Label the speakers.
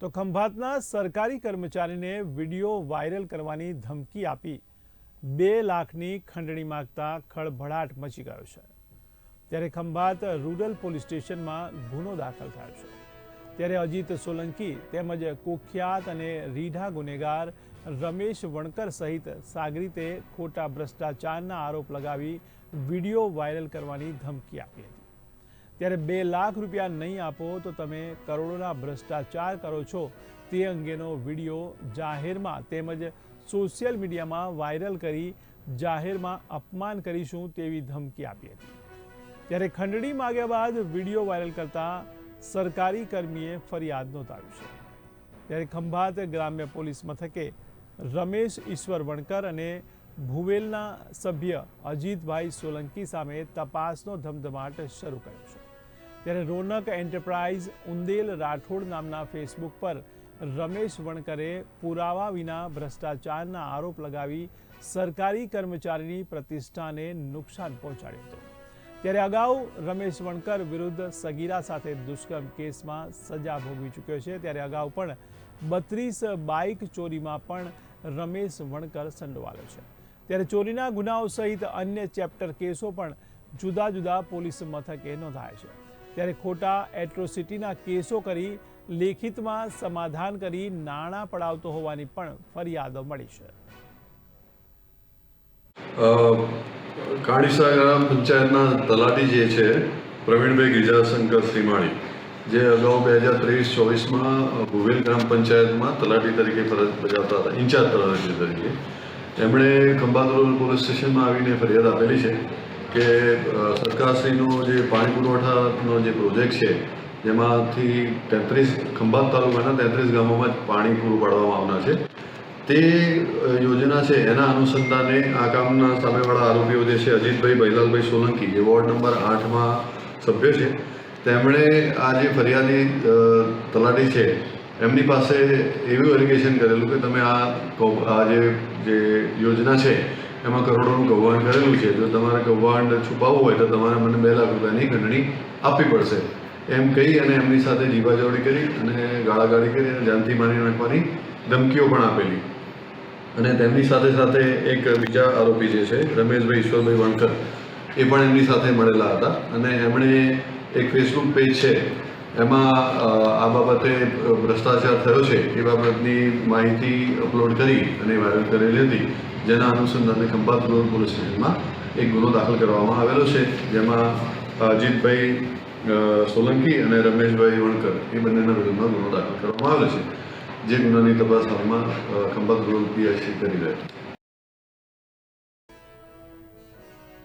Speaker 1: તો ખંભાતના સરકારી કર્મચારીને વીડિયો વાયરલ કરવાની ધમકી આપી બે લાખની ખંડણી માગતા ખળભળાટ મચી ગયો છે. ત્યારે ખંભાત રૂરલ પોલીસ સ્ટેશનમાં ગુનો દાખલ થયો છે. ત્યારે અજીત સોલંકી તેમજ કુખ્યાત અને રીઢા ગુનેગાર રમેશ વણકર સહિત સાગરીતે ખોટા ભ્રષ્ટાચારના આરોપ લગાવી વીડિયો વાયરલ કરવાની ધમકી આપી હતી. ત્યારે બે લાખ રૂપિયા નહીં આપો તો તમે કરોડોના ભ્રષ્ટાચાર કરો છો. તે અંગેનો વીડિયો જાહેરમાં તેમજ સોશિયલ મીડિયામાં વાયરલ કરી જાહેરમાં અપમાન કરીશું તેવી ધમકી આપી હતી. ત્યારે ખંડણી માગ્યા બાદ વીડિયો વાયરલ કરતા સરકારી કર્મીએ ફરિયાદ નોંધાવી છે. ત્યારે ખંભાત ગ્રામ્ય પોલીસ મથકે રમેશ ઈશ્વર વણકર અને ભુવેલના સભ્ય અજીતભાઈ સોલંકી સામે તપાસનો ધમધમાટ શરૂ કર્યો છે. ત્યારે રોનક એન્ટરપ્રાઇઝ ઉંદેલ રાઠોડ નામના ફેસબુક પર રમેશ વણકરે પુરાવા વિના ભ્રષ્ટાચારના આરોપ લગાવી સરકારી કર્મચારીની પ્રતિષ્ઠાને નુકસાન પહોંચાડ્યું હતું. ત્યારે અગાઉ રમેશ વણકર વિરુદ્ધ સગીરા સાથે દુષ્કર્મ કેસમાં સજા ભોગવી ચૂક્યો છે. ત્યારે અગાઉ પણ બત્રીસ બાઇક ચોરીમાં પણ રમેશ વણકર સંડોવાયો છે. ત્યારે ચોરીના ગુનાઓ સહિત અન્ય ચેપ્ટર કેસો પણ જુદા જુદા પોલીસ મથકે નોંધાયા છે. ત્યારે ખોટા એટ્રોસિટીના કેસો કરી લેખિતમાં સમાધાન કરી નાણાં પડાવતો હોવાની પણ ફરિયાદો મળી છે.
Speaker 2: અ, કાણીસા ગ્રામ પંચાયતના તલાટી જે છે પ્રવીણભાઈ ગિરજાશંકર શ્રીમાળી જે અગાઉ બે હજાર ત્રેવીસ ચોવીસમાં ભુવેલ ગ્રામ પંચાયતમાં તલાટી તરીકે ફરજ બજાવતા હતા ઇન્ચાર્જ તલાટી તરીકે. એમણે ખંભાત પોલીસ સ્ટેશનમાં આવીને ફરિયાદ આપેલી છે. કે સરકારશ્રીનો જે પાણી પુરવઠાનો જે પ્રોજેક્ટ છે, જેમાંથી તેત્રીસ ખંભાત તાલુકાના તેત્રીસ ગામોમાં પાણી પૂરું પાડવામાં આવનાર છે. તે યોજના છે, એના અનુસંધાને આ કામના સામેવાળા આરોપીઓ જે છે, અજીતભાઈ બૈલાલભાઈ સોલંકી, જે વોર્ડ નંબર આઠમાં સભ્ય છે, તેમણે આ જે ફરિયાદી તલાટી છે, એમની પાસે એવું એલિગેશન કરેલું કે તમે આ આ જે યોજના છે એમાં કરોડોનું કૌભાંડ કરેલું છે જો તમારે કૌભાંડ છુપાવવું હોય તો તમારે મને બે લાખ રૂપિયાની ગણણી આપવી પડશે. એમ કહી અને એમની સાથે જીવાજોડી કરી અને ગાળાગાળી કરી અને જાનથી મારી નાખવાની ધમકીઓ પણ આપેલી. અને તેમની સાથે સાથે એક બીજા આરોપી જે છે, રમેશભાઈ ઈશ્વરભાઈ વણકર એ પણ એમની સાથે મળેલા હતા. અને એમણે એક ફેસબુક પેજ છે એમાં આ બાબતે ભ્રષ્ટાચાર થયો છે એ બાબતની માહિતી અપલોડ કરી અને વાયરલ કરેલી હતી. જેના અનુસંધાને ખંભાત રૂરલ પોલીસ સ્ટેશનમાં એક ગુનો દાખલ કરવામાં આવેલો છે. જેમાં અજીતભાઈ સોલંકી અને રમેશભાઈ વણકર એ બંનેના વિરુદ્ધમાં ગુનો દાખલ કરવામાં આવેલો છે. જે ગુનાની તપાસ હાલમાં ખંભાત રૂરલ પીઆઈસી કરી રહ્યા છે.